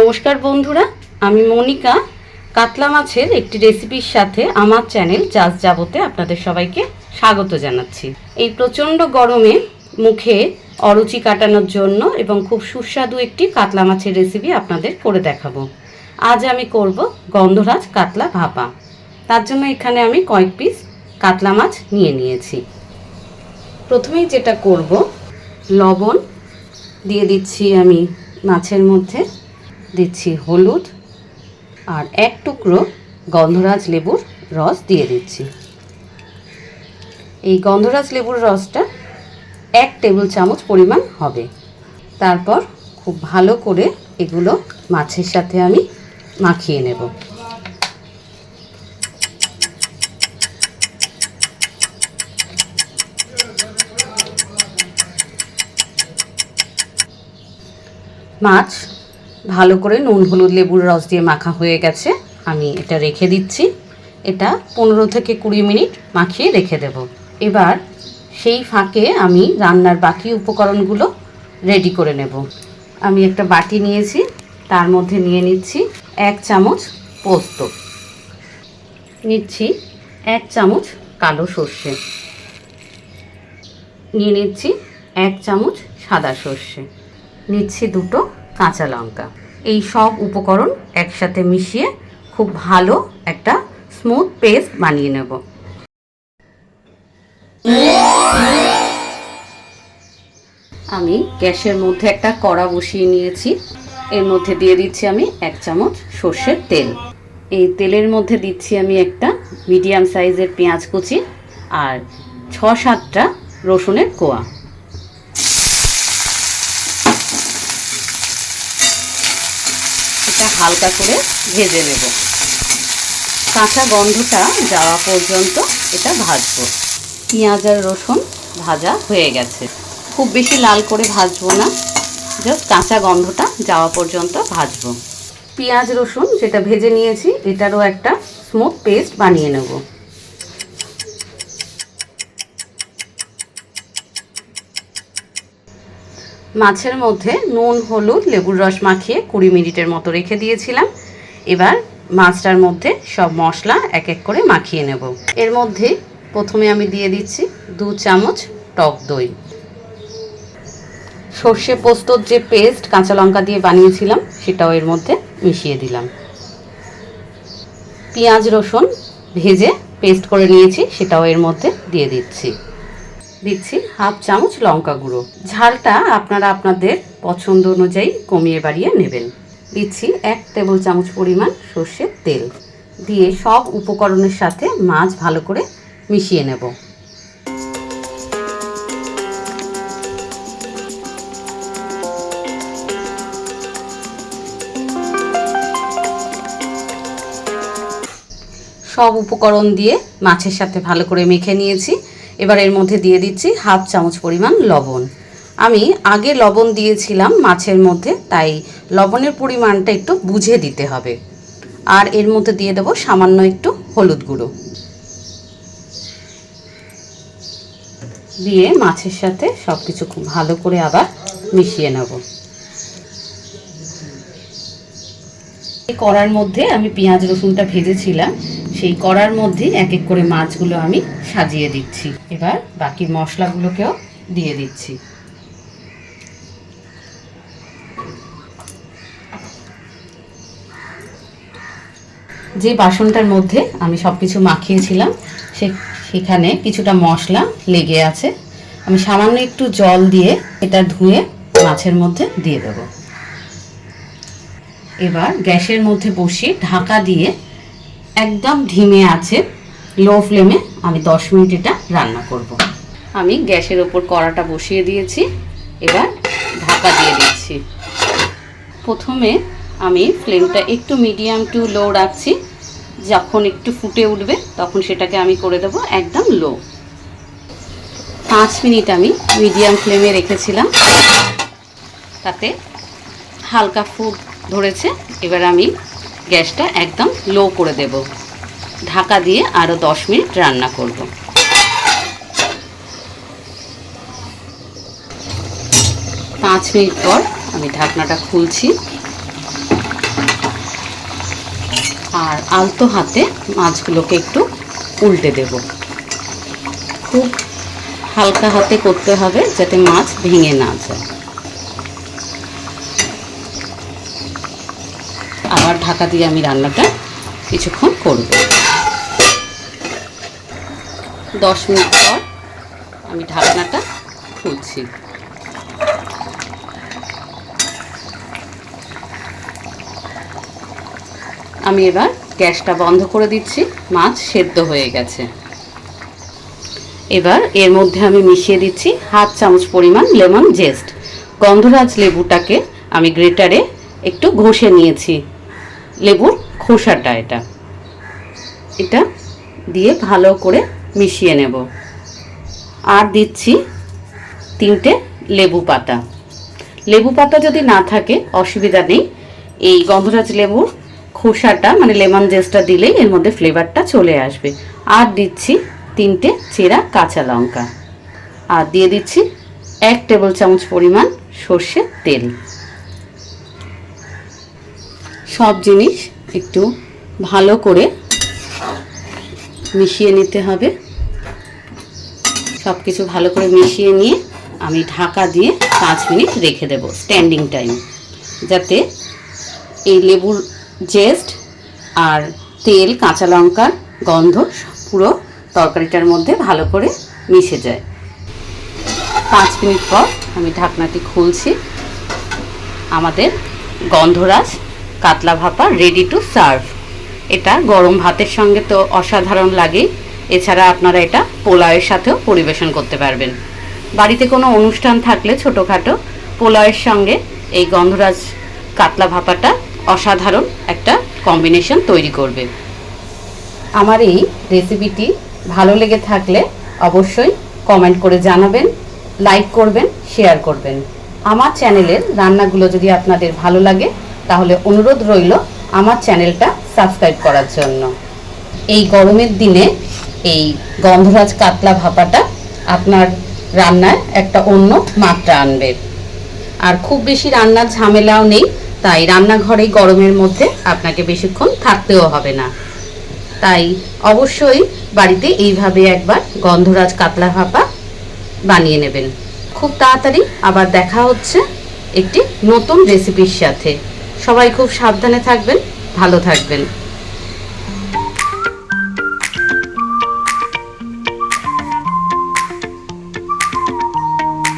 নমস্কার বন্ধুরা, আমি মনিকা। কাতলা মাছের একটি রেসিপির সাথে আমার চ্যানেল চাষ যাবতে আপনাদের সবাইকে স্বাগত জানাচ্ছি। এই প্রচণ্ড গরমে মুখে অরুচি কাটানোর জন্য এবং খুব সুস্বাদু একটি কাতলা মাছের রেসিপি আপনাদের করে দেখাবো। আজ আমি করব গন্ধরাজ কাতলা ভাপা। তার জন্য এখানে আমি কয়েক পিস কাতলা মাছ নিয়ে নিয়েছি। প্রথমেই যেটা করব, লবণ দিয়ে দিচ্ছি আমি মাছের মধ্যে। দিচ্ছি হলুদ আর এক টুকরো গন্ধরাজ লেবুর রস দিয়ে দিচ্ছি। এই গন্ধরাজ লেবুর রসটা এক টেবিল চামচ পরিমাণ হবে। তারপর খুব ভালো করে এগুলো মাছের সাথে আমি মাখিয়ে নেব। মাছ ভালো করে নুন, হলুদ, লেবুর রস দিয়ে মাখা হয়ে গেছে। আমি এটা রেখে দিচ্ছি। এটা পনেরো থেকে কুড়ি মিনিট মাখিয়ে রেখে দেব। এবার সেই ফাঁকে আমি রান্নার বাকি উপকরণগুলো রেডি করে নেব। আমি একটা বাটি নিয়েছি, তার মধ্যে নিয়ে নিচ্ছি এক চামচ পোস্ত। নিচ্ছি এক চামচ কালো সর্ষে। নিয়ে নিচ্ছি এক চামচ সাদা সর্ষে। নিচ্ছি দুটো কাঁচা লঙ্কা। এই সব উপকরণ একসাথে মিশিয়ে খুব ভালো একটা স্মুথ পেস্ট বানিয়ে নেব। আমি গ্যাসের মধ্যে একটা কড়া বসিয়ে নিয়েছি। এর মধ্যে দিয়ে দিচ্ছি আমি এক চামচ সর্ষের তেল। এই তেলের মধ্যে দিচ্ছি আমি একটা মিডিয়াম সাইজের পেঁয়াজ কুচি আর ছ সাতটা রসুনের কোয়া। হালকা করে ভেজে নেব। কাঁচা গন্ধটা যাওয়া পর্যন্ত এটা ভাজব। পেঁয়াজ আর রসুন ভাজা হয়ে গেছে। খুব বেশি লাল করে ভাজবো না। জাস্ট কাঁচা গন্ধটা যাওয়া পর্যন্ত ভাজবো। পেঁয়াজ রসুন যেটা ভেজে নিয়েছি, এটারও একটা স্মুথ পেস্ট বানিয়ে নেব। মাছের মধ্যে নুন, হলুদ, লেবুর রস মাখিয়ে কুড়ি মিনিটের মতো রেখে দিয়েছিলাম। এবার মাছটার মধ্যে সব মশলা এক এক করে মাখিয়ে নেব। এর মধ্যে প্রথমে আমি দিয়ে দিচ্ছি দু চামচ টক দই। সর্ষে পোস্তর যে পেস্ট কাঁচা লঙ্কা দিয়ে বানিয়েছিলাম, সেটাও এর মধ্যে মিশিয়ে দিলাম। পেঁয়াজ, রসুন ভেজে পেস্ট করে নিয়েছি, সেটাও এর মধ্যে দিয়ে দিচ্ছি। দিচ্ছি হাফ চামচ লঙ্কা গুঁড়ো। ঝালটা আপনারা আপনাদের পছন্দ অনুযায়ী কমিয়ে বাড়িয়ে নেবেন। দিচ্ছি এক টেবিল চামচ পরিমাণ সর্ষের তেল। দিয়ে সব উপকরণের সাথে মাছ ভালো করে মিশিয়ে নেব। সব উপকরণ দিয়ে মাছের সাথে ভালো করে মেখে নিয়েছি। এবার এর মধ্যে দিয়ে দিচ্ছি হাফ চামচ পরিমাণ লবণ। আমি আগে লবণ দিয়েছিলাম মাছের মধ্যে, তাই লবণের পরিমাণটা একটু বুঝে দিতে হবে। আর এর মধ্যে দিয়ে দেবো সামান্য একটু হলুদ গুঁড়ো। দিয়ে মাছের সাথে সব কিছু খুব ভালো করে আবার মিশিয়ে নেব। কড়ার মধ্যে আমি পেঁয়াজ, রসুনটা ভেজেছিলাম। সেই কড়ার মধ্যে এক এক করে মাছগুলো আমি সাজিয়ে দিচ্ছি। এবার বাকি মশলাগুলোকেও দিয়ে দিচ্ছি। যে বাসনটার মধ্যে আমি সব কিছু মাখিয়েছিলাম, সে সেখানে কিছুটা মশলা লেগে আছে। আমি সামান্য একটু জল দিয়ে এটা ধুয়ে মাছের মধ্যে দিয়ে দেব। এবার গ্যাসের মধ্যে বসিয়ে ঢাকা দিয়ে একদম ধিমে আছে লো ফ্লেমে আমি দশ মিনিট এটা রান্না করব। আমি গ্যাসের ওপর কড়াটা বসিয়ে দিয়েছি, এবার ঢাকা দিয়ে দিচ্ছি প্রথমে আমি ফ্লেমটা একটু মিডিয়াম টু লো রাখছি, যখন একটু ফুটে উঠবে তখন সেটাকে আমি করে দেবো একদম লো পাঁচ মিনিট আমি মিডিয়াম ফ্লেমে রেখেছিলাম, তাতে হালকা ফুট ধরেছে, এবার আমি গ্যাসটা একদম লো করে দেব। ঢাকা দিয়ে আরও দশ মিনিট রান্না করব। পাঁচ মিনিট পর আমি ঢাকনাটা খুলছি। আর আলতো হাতে মাছগুলোকে একটু উল্টে দেব। খুব হালকা হাতে করতে হবে যাতে মাছ ভেঙে না যায়। আবার ঢাকা দিয়ে আমি রান্নাটা কিছুক্ষণ করব। দশ মিনিট পর আমি ঢাকনাটা খুলছি। আমি এবার গ্যাসটা বন্ধ করে দিচ্ছি, মাছ সেদ্ধ হয়ে গেছে। এবার এর মধ্যে আমি মিশিয়ে দিচ্ছি হাফ চামচ পরিমাণ লেমন জেস্ট। গন্ধরাজ লেবুটাকে আমি গ্রেটারে একটু ঘষে নিয়েছি। লেবুর খোসাটা এটা। এটা দিয়ে ভালো করে মিশিয়ে নেব। আর দিচ্ছি তিনটে লেবু পাতা। লেবু পাতা যদি না থাকে, অসুবিধা নেই। এই গন্ধরাজ লেবুর খোসাটা মানে লেমন জেসটা দিলেই এর মধ্যে ফ্লেভারটা চলে আসবে। আর দিচ্ছি তিনটে চেরা কাঁচা লঙ্কা। আর দিয়ে দিচ্ছি এক টেবিল চামচ পরিমাণ সর্ষের তেল। সব জিনিস একটু ভালো করে মিশিয়ে নিতে হবে। সব কিছু ভালো করে মিশিয়ে নিয়ে আমি ঢাকা দিয়ে পাঁচ মিনিট রেখে দেব স্ট্যান্ডিং টাইম যাতে এই লেবুর জেস্ট আর তেল, কাঁচা লঙ্কার গন্ধ পুরো তরকারিটার মধ্যে ভালো করে মিশে যায়। পাঁচ মিনিট পর আমি ঢাকনাটি খুলছি। আমাদের গন্ধরাজ কাতলা ভাপা রেডি টু সার্ভ এটা গরম ভাতের সঙ্গে তো অসাধারণ লাগেই এছাড়া আপনারা এটা পোলাওয়ের সাথেও পরিবেশন করতে পারবেন। বাড়িতে কোনো অনুষ্ঠান থাকলে ছোটোখাটো পোলাওয়ের সঙ্গে এই গন্ধরাজ কাতলা ভাপাটা অসাধারণ একটা কম্বিনেশন তৈরি করবে। আমার এই রেসিপিটি ভালো লেগে থাকলে অবশ্যই কমেন্ট করে জানাবেন লাইক করবেন শেয়ার করবেন। আমার চ্যানেলের রান্নাগুলো যদি আপনাদের ভালো লাগে তাহলে অনুরোধ রইল আমার চ্যানেলটা সাবস্ক্রাইব করার জন্য। এই গরমের দিনে এই গন্ধরাজ কাতলা ভাপাটা আপনার রান্নায় একটা অন্য মাত্রা আনবে। আর খুব বেশি রান্নার ঝামেলাও নেই, তাই রান্নাঘরে গরমের মধ্যে আপনাকে বেশিক্ষণ থাকতেও হবে না। তাই অবশ্যই বাড়িতে এইভাবে একবার গন্ধরাজ কাতলা ভাপা বানিয়ে নেবেন। খুব তাড়াতাড়ি আবার দেখা হচ্ছে একটি নতুন রেসিপির সাথে। সবাই খুব সাবধানে থাকবেন ভালো থাকবেন।